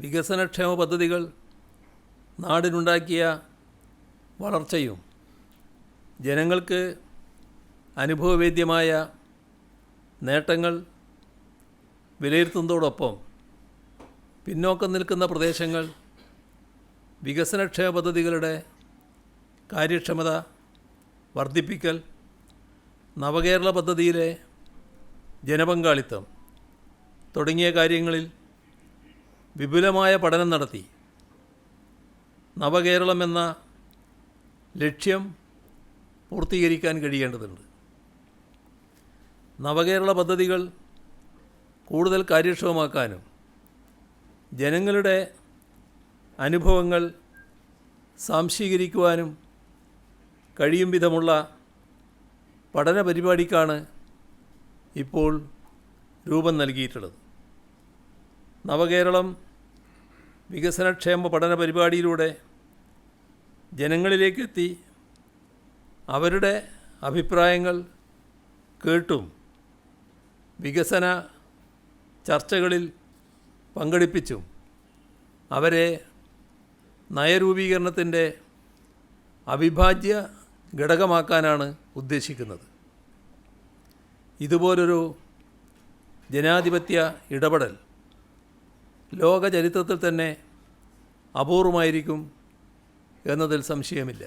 വികസനക്ഷേമ പദ്ധതികൾ നാടിനുണ്ടാക്കിയ വളർച്ചയും ജനങ്ങൾക്ക് അനുഭവവേദ്യമായ നേട്ടങ്ങൾ വിലയിരുത്തുന്നതോടൊപ്പം പിന്നോക്കം നിൽക്കുന്ന പ്രദേശങ്ങൾ വികസനക്ഷേമ പദ്ധതികളുടെ കാര്യക്ഷമത വർദ്ധിപ്പിക്കൽ നവകേരള പദ്ധതിയിലെ ജനപങ്കാളിത്തം തുടങ്ങിയ കാര്യങ്ങളിൽ വിപുലമായ പഠനം നടത്തി. നവകേരളം എന്ന ലക്ഷ്യം പൂർത്തീകരിക്കാൻ കഴിയേണ്ടതുണ്ട്. നവകേരള പദ്ധതികൾ കൂടുതൽ കാര്യക്ഷമമാക്കാനും ജനങ്ങളുടെ അനുഭവങ്ങൾ സാംശീകരിക്കുവാനും കഴിയും വിധമുള്ള പഠന പരിപാടിക്കാണ് ഇപ്പോൾ രൂപം നൽകിയിട്ടുള്ളത്. നവകേരളം വികസനക്ഷേമ പഠന പരിപാടിയിലൂടെ ജനങ്ങളിലേക്കെത്തി അവരുടെ അഭിപ്രായങ്ങൾ കേട്ടും വികസന ചർച്ചകളിൽ പങ്കെടുപ്പിച്ചും അവരെ നയരൂപീകരണത്തിന്റെ അവിഭാജ്യ ഘടകമാക്കാനാണ് ഉദ്ദേശിക്കുന്നത്. ഇതുപോലൊരു ജനാധിപത്യ ഇടപെടൽ ലോക ചരിത്രത്തിൽ തന്നെ അപൂർവമായിരിക്കും എന്നതിൽ സംശയമില്ല.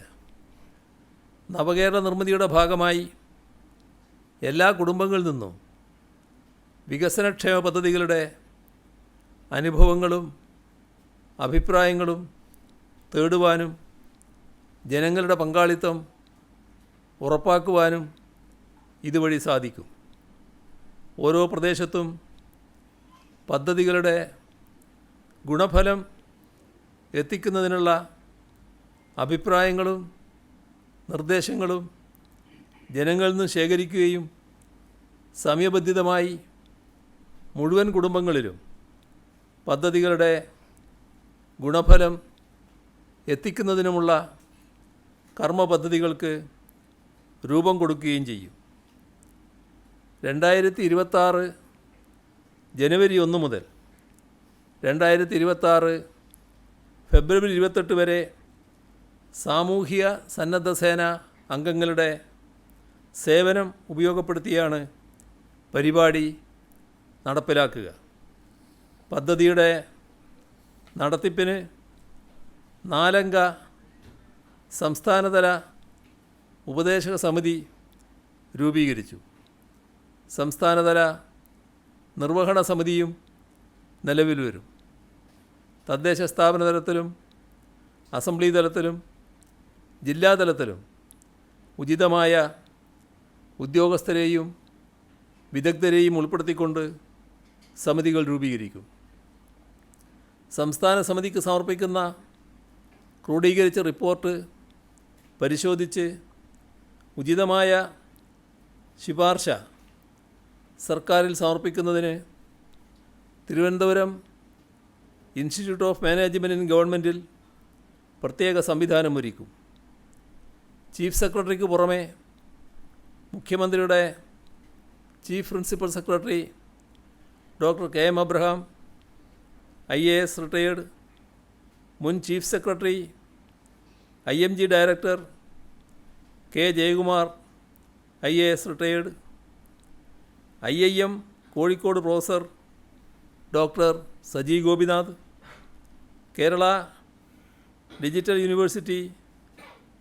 നവകേരള നിർമ്മിതിയുടെ ഭാഗമായി എല്ലാ കുടുംബങ്ങളിൽ നിന്നും വികസനക്ഷേമ പദ്ധതികളുടെ അനുഭവങ്ങളും അഭിപ്രായങ്ങളും തേടുവാനും ജനങ്ങളുടെ പങ്കാളിത്തം ഉറപ്പാക്കുവാനും ഇതുവഴി സാധിക്കും. ഓരോ പ്രദേശത്തും പദ്ധതികളുടെ ഗുണഫലം എത്തിക്കുന്നതിനുള്ള അഭിപ്രായങ്ങളും നിർദ്ദേശങ്ങളും ജനങ്ങളിൽ നിന്ന് ശേഖരിക്കുകയും സമയബന്ധിതമായി മുഴുവൻ കുടുംബങ്ങളിലും പദ്ധതികളുടെ ഗുണഫലം എത്തിക്കുന്നതിനുമുള്ള കർമ്മ പദ്ധതികൾക്ക് രൂപം കൊടുക്കുകയും ചെയ്യും. രണ്ടായിരത്തി ഇരുപത്താറ് ജനുവരി ഒന്ന് മുതൽ രണ്ടായിരത്തി ഇരുപത്താറ് ഫെബ്രുവരി ഇരുപത്തെട്ട് വരെ സാമൂഹിക സന്നദ്ധ സേന അംഗങ്ങളുടെ സേവനം ഉപയോഗപ്പെടുത്തിയാണ് പരിപാടി നടപ്പിലാക്കുക. പദ്ധതിയുടെ നടത്തിപ്പിന് നാലംഗ സംസ്ഥാനതല ഉപദേശക സമിതി രൂപീകരിച്ചു. സംസ്ഥാനതല നിർവഹണ സമിതിയും നിലവിൽ വരും. തദ്ദേശ സ്ഥാപന തലത്തിലും അസംബ്ലി തലത്തിലും ജില്ലാതലത്തിലും ഉചിതമായ ഉദ്യോഗസ്ഥരെയും വിദഗ്ധരെയും ഉൾപ്പെടുത്തിക്കൊണ്ട് സമിതികൾ രൂപീകരിക്കും. സംസ്ഥാന സമിതിക്ക് സമർപ്പിക്കുന്ന ക്രോഡീകരിച്ച റിപ്പോർട്ട് പരിശോധിച്ച് ഉചിതമായ ശുപാർശ സർക്കാരിൽ സമർപ്പിക്കുന്നതിന് Thiruvananthapuram institute of management in ഗവൺമെന്റിൽ പ്രത്യേക സംവിധാനം ഒരുക്കും. ചീഫ് സെക്രട്ടറിക്ക് പുറമെ മുഖ്യമന്ത്രിയുടെ chief principal secretary doctor K M Abraham I A S retired മുൻ chief secretary I M G director K Jayakumar I A S retired I I M Kozhikode professor doctor Saji Gopinath Kerala digital university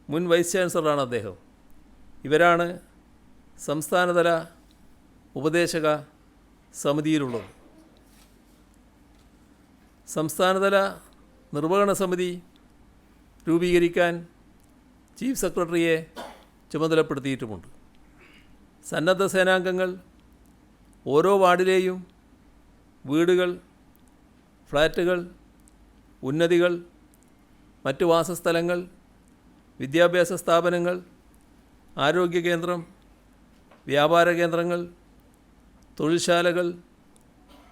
മുൻ vice ചാൻസലറാണ് അദ്ദേഹം. ഇവരാണ് സംസ്ഥാനതല ഉപദേശക സമിതിയിലുള്ളത്. സംസ്ഥാനതല നിർവഹണ സമിതി രൂപീകരിക്കാൻ ചീഫ് സെക്രട്ടറിയെ ചുമതലപ്പെടുത്തിയിട്ടുമുണ്ട്. സന്നദ്ധ സേനാംഗങ്ങൾ ഓരോ വാർഡിലെയും വീടുകൾ ഫ്ലാറ്റുകൾ ഉന്നതികൾ മറ്റു വാസസ്ഥലങ്ങൾ വിദ്യാഭ്യാസ സ്ഥാപനങ്ങൾ ആരോഗ്യ കേന്ദ്രം വ്യാപാര കേന്ദ്രങ്ങൾ തൊഴിൽശാലകൾ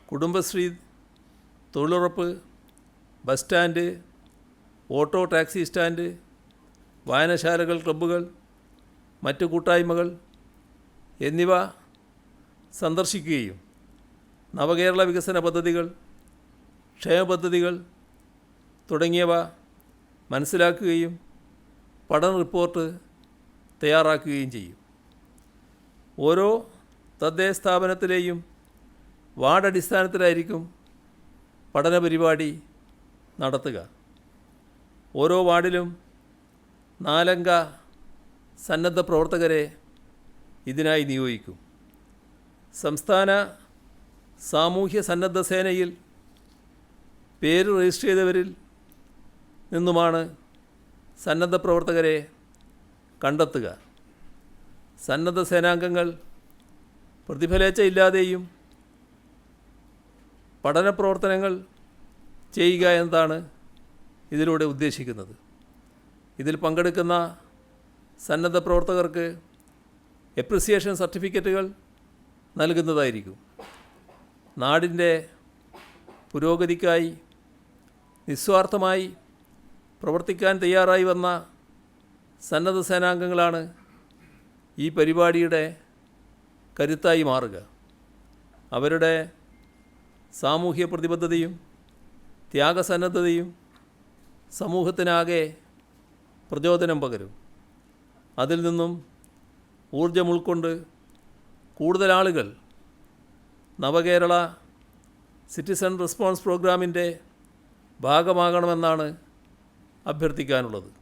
കുടുംബശ്രീ തൊഴിലുറപ്പ് bus stand auto taxi stand വായനശാലകൾ ക്ലബ്ബുകൾ മറ്റു കൂട്ടായ്മകൾ എന്നിവ സന്ദർശിക്കുകയും നവകേരള വികസന പദ്ധതികൾ ക്ഷേമ പദ്ധതികൾ തുടങ്ങിയവ മനസ്സിലാക്കുകയും പഠന റിപ്പോർട്ട് തയ്യാറാക്കുകയും ചെയ്യും. ഓരോ തദ്ദേശ സ്ഥാപനത്തിലെയും വാർഡ് അടിസ്ഥാനത്തിലായിരിക്കും പഠന പരിപാടി നടത്തുക. ഓരോ വാർഡിലും നാലംഗ സന്നദ്ധ പ്രവർത്തകരെ ഇതിനായി നിയോഗിക്കും. സംസ്ഥാന സാമൂഹ്യ സന്നദ്ധ സേനയിൽ പേര് രജിസ്റ്റർ ചെയ്തവരിൽ നിന്നുമാണ് സന്നദ്ധ പ്രവർത്തകരെ കണ്ടെത്തുക. സന്നദ്ധ സേനാംഗങ്ങൾ പ്രതിഫലേച്ച ഇല്ലാതെയും പഠന പ്രവർത്തനങ്ങൾ ചെയ്യുക എന്നതാണ് ഇതിലൂടെ ഉദ്ദേശിക്കുന്നത്. ഇതിൽ പങ്കെടുക്കുന്ന സന്നദ്ധ പ്രവർത്തകർക്ക് എപ്രിസിയേഷൻ സർട്ടിഫിക്കറ്റുകൾ നൽകുന്നതായിരിക്കും. നാടിന്റെ പുരോഗതിക്കായി നിസ്വാർത്ഥമായി പ്രവർത്തിക്കാൻ തയ്യാറായി വന്ന സന്നദ്ധ സേനാംഗങ്ങളാണ് ഈ പരിപാടിയുടെ കരുത്തായി മാറുക. അവരുടെ സാമൂഹ്യ പ്രതിബദ്ധതയും ത്യാഗസന്നദ്ധതയും സമൂഹത്തിനാകെ പ്രചോദനം പകരും. അതിൽ നിന്നും ഊർജം ഉൾക്കൊണ്ട് കൂടുതൽ ആളുകൾ നവകേരള സിറ്റിസൺ റെസ്പോൺസ് പ്രോഗ്രാമിന്റെ ഭാഗമാകണമെന്നാണ് അഭ്യർത്ഥിക്കാനുള്ളത്.